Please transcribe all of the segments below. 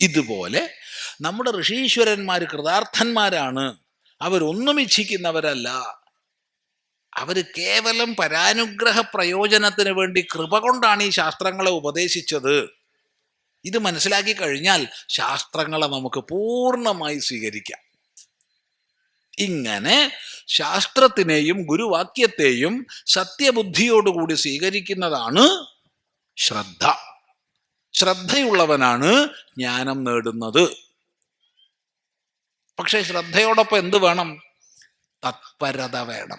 ഇതുപോലെ നമ്മുടെ ഋഷീശ്വരന്മാർ കൃതാർത്ഥന്മാരാണ്. അവരൊന്നും ഇച്ഛിക്കുന്നവരല്ല അവർ കേവലം പരാനുഗ്രഹ പ്രയോജനത്തിന് വേണ്ടി കൃപ കൊണ്ടാണ് ഈ ശാസ്ത്രങ്ങളെ ഉപദേശിച്ചത്. ഇത് മനസ്സിലാക്കി കഴിഞ്ഞാൽ ശാസ്ത്രങ്ങളെ നമുക്ക് പൂർണമായി സ്വീകരിക്കാം. ഇങ്ങനെ ശാസ്ത്രത്തിനെയും ഗുരുവാക്യത്തെയും സത്യബുദ്ധിയോടുകൂടി സ്വീകരിക്കുന്നതാണ് ശ്രദ്ധ. ശ്രദ്ധയുള്ളവനാണ് ജ്ഞാനം നേടുന്നത്. പക്ഷെ ശ്രദ്ധയോടൊപ്പം എന്ത് വേണം? തത്പരത വേണം.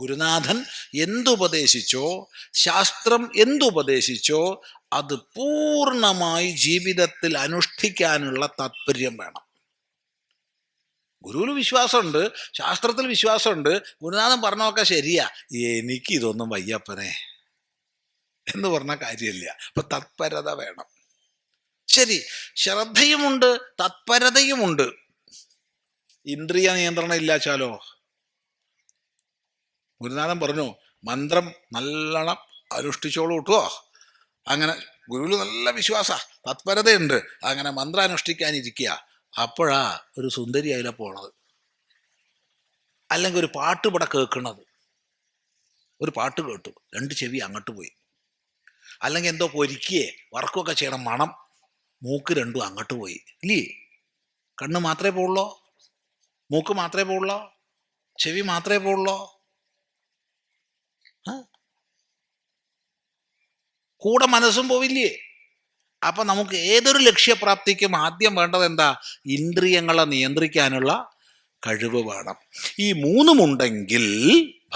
ഗുരുനാഥൻ എന്തുപദേശിച്ചോ ശാസ്ത്രം എന്തുപദേശിച്ചോ അത് പൂർണമായി ജീവിതത്തിൽ അനുഷ്ഠിക്കാനുള്ള താത്പര്യം വേണം. ഗുരുവിന് വിശ്വാസമുണ്ട് ശാസ്ത്രത്തിൽ വിശ്വാസമുണ്ട് ഗുരുനാഥൻ പറഞ്ഞൊക്കെ ശരിയാ. എനിക്ക് ഇതൊന്നും വയ്യപ്പനെ. എന്ന് പറഞ്ഞ കാര്യമില്ല. അപ്പൊ തത്പരത വേണം. ശരി. ശ്രദ്ധയുമുണ്ട് തത്പരതയുമുണ്ട്. ഇന്ദ്രിയ നിയന്ത്രണം ഇല്ലാച്ചാലോ? ഗുരുനാഥൻ പറഞ്ഞു മന്ത്രം നല്ലോണം അനുഷ്ഠിച്ചോളൂ കേട്ടോ. അങ്ങനെ ഗുരുവിൽ നല്ല വിശ്വാസ. തത്പരതയുണ്ട്. അങ്ങനെ മന്ത്രം അനുഷ്ഠിക്കാനിരിക്കുക. അപ്പോഴാ ഒരു സുന്ദരി അതിലെ പോണത്. അല്ലെങ്കിൽ ഒരു പാട്ട് ഇവിടെ കേൾക്കണത്. ഒരു പാട്ട് കേട്ടു. രണ്ട് ചെവി അങ്ങോട്ട് പോയി. അല്ലെങ്കിൽ എന്തോ പൊരിക്കുകയേ വർക്കൊക്കെ ചെയ്യണം. മണം മൂക്ക് രണ്ടും അങ്ങോട്ട് പോയി. ഇല്ലേ? കണ്ണ് മാത്രമേ പോവുള്ളോ? മൂക്ക് മാത്രമേ പോവുള്ളോ? ചെവി മാത്രമേ പോവുള്ളോ? ആ? കൂടെ മനസ്സും പോവില്ലേ? അപ്പം നമുക്ക് ഏതൊരു ലക്ഷ്യപ്രാപ്തിക്കും ആദ്യം വേണ്ടത് എന്താ? ഇന്ദ്രിയങ്ങളെ നിയന്ത്രിക്കാനുള്ള കഴിവ് വേണം. ഈ മൂന്നുമുണ്ടെങ്കിൽ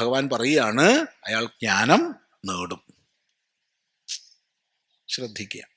ഭഗവാൻ പറയുകയാണ് അയാൾ ജ്ഞാനം നേടും. ശ്രദ്ധിക്കുക.